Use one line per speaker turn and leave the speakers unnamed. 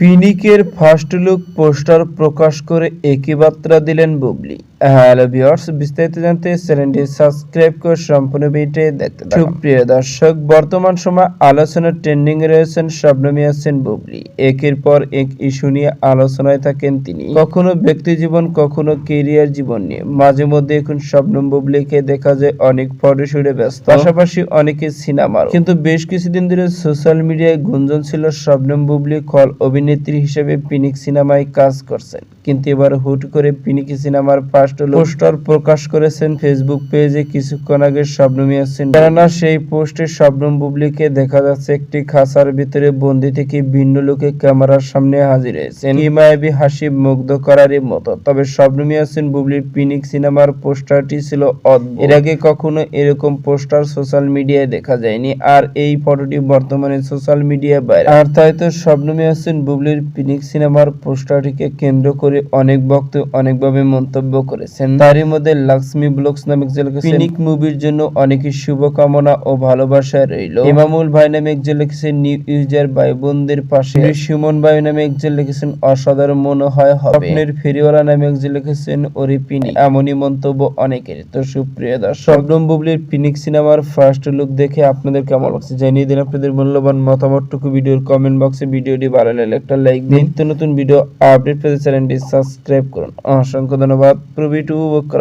পিনিকের first look poster প্রকাশ করে একই বার্তা দিলেন বুবলি। হ্যালো ভিউয়ার্স, বিস্তারিত জানতে চ্যানেলটি সাবস্ক্রাইব করে সম্পূর্ণ ভিডিও দেখতে সুপ্রিয় দর্শক, বর্তমান সময় আলোচনার ট্রেন্ডিং রয়েছেন শবনম ইয়াসিন বুবলি। একের পর এক ইস্যু নিয়ে আলোচনায় থাকেন তিনি। কখনো ব্যক্তি জীবন কখনো কেরিয়ার জীবন নিয়ে। মাঝে মধ্যে এখন শবনম বুবলিকে দেখা যায় অনেক ফটোশুটে ব্যস্ত। পাশাপাশি অনেকে সিনেমার কিন্তু বেশ কিছুদিন ধরে সোশ্যাল মিডিয়ায় গুঞ্জন ছিল শবনম বুবলি কল অভিনেত্রী হিসেবে পিনিক সিনেমায় কাজ করছেন। কিন্তু এবার হুট করে পিনিক সিনেমার ফার্স্ট পোস্টার প্রকাশ করেছেন ফেসবুক পেজে কিছুক্ষণ আগে শবনম ইয়াসিন। কেননা সেই পোস্টে শবনম বুবলিকে দেখা যাচ্ছে একটি খাঁচার ভিতরে বন্দি থেকে ভিন্ন লোকে ক্যামেরার সামনে হাজির হয়েছেন। কি হাসি মুগ্ধ করারই মতো। তবে শবনম ইয়াসিন বুবলির পিনিক সিনেমার পোস্টারটি ছিল অদ্ভুত। এর আগে কখনো এরকম পোস্টার সোশ্যাল মিডিয়ায় দেখা যায়নি। আর এই ফটোটি বর্তমানে সোশ্যাল মিডিয়ায় বাইরে আর তাই তো শবনম ইয়াসিন বুবলির পিনিক সিনেমার পোস্টারটিকে কেন্দ্র করে অনেক ভক্ত অনেকভাবে মন্তব্য করেছেন। তারই মধ্যে লক্ষ্মী ব্লগস নামে একজন লিখেছেন, পিনিক মুভির জন্য অনেকের শুভকামনা ও ভালোবাসা রইল। ইমামুল ভাই নামে একজন লিখেছেন নিউ ইউজার ভাই বোনদের পাশে সুমন ভাই নামে একজন লিখেছেন অসাধারণ মনে হয় হবে। স্বপ্নের ফেরিওয়ালা নামে একজন লিখেছেন ওরে পিনি এমনই মন্তব্য অনেকের। তো সুপ্রিয় দর্শক শবনম বুবলির পিনিক সিনেমার ফার্স্ট লুক দেখে আপনাদের কেমন লাগছে জানিয়ে দিন আপনাদের মূল্যবান মতামতটুকু। ভিডিওর কমেন্ট বক্সে ভিডিওটি ভালো লাগলে একটা লাইক দিন নতুন নতুন ভিডিও আপডেট পেতে চ্যানেলটি সাবস্ক্রাইব করুন। অসংখ্য ধন্যবাদ। উপভোগ করার